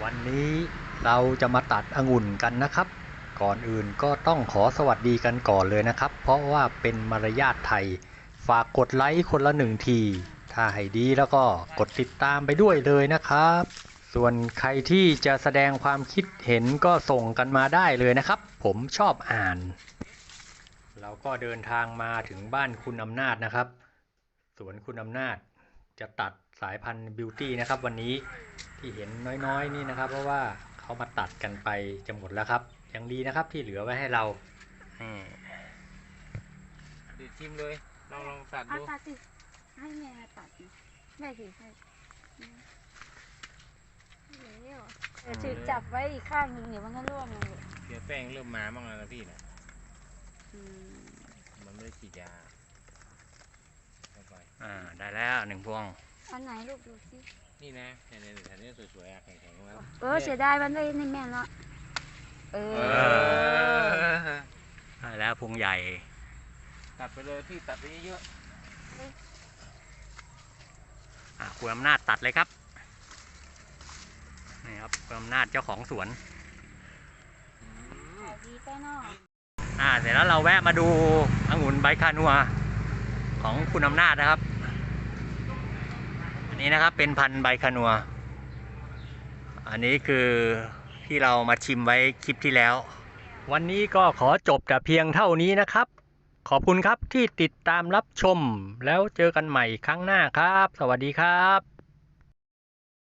วันนี้เราจะมาตัดองุ่นกันนะครับ ก่อนอื่นก็ต้องขอสวัสดีกันก่อนเลยนะครับ เพราะว่าเป็นมารยาทไทย ฝากกดไลค์คนละหนึ่งที ถ้าให้ดีแล้วก็กดติดตามไปด้วยเลยนะครับ ส่วนใครที่จะแสดงความคิดเห็นก็ส่งกันมาได้เลยนะครับ ผมชอบอ่าน เราก็เดินทางมาถึงบ้านคุณอำนาจนะครับ สวนคุณอำนาจจะตัดสายพันธุ์บิวตี้นะครับ วันนี้ ที่เห็นน้อยๆนี่นะครับ เพราะว่าเขามาตัดกันไปจะหมดแล้วครับยังดีนะครับที่เหลือไว้ให้เราอืมดิชิมเลยลองลองตัดเอาดูตัดสิให้แม่ตัดดิแม่ถือให้เดี๋ยวเดี๋ยวถือจับไว้อีกข้างหนึ่งเดี๋ยวมันก็ร่วงลงเลยเดี๋ยวแป้งเริ่มมาบ้างแล้วนะพี่นะอืมมันไม่ได้ฉีดยาเข้าไปอ่า ได้แล้วหนึ่งพวง อันไหนลูกดูสินี่นะเนี่ยเนี่ยแถวนี้สวยๆอะแข็งๆแล้วเออเสียดายมันได้ในแม่ละเอเอออได้แล้วพวงใหญ่ ตัดไปเลยพี่ตัดไปเยอะอะคุณอำนาจตัดเลยครับ นี่ครับคุณอำนาจเจ้าของสวน ขายดีไปเนาะอ่า เสร็จแล้วเราแวะมาดูองุ่นใบคานัวของคุณอำนาจนะครับ อันนี้นะครับเป็นพันใบคานัว อันนี้คือที่เรามาชิมไว้คลิปที่แล้ว วันนี้ก็ขอจบแต่เพียงเท่านี้นะครับ ขอบคุณครับที่ติดตามรับชม แล้วเจอกันใหม่ครั้งหน้าครับ สวัสดีครับ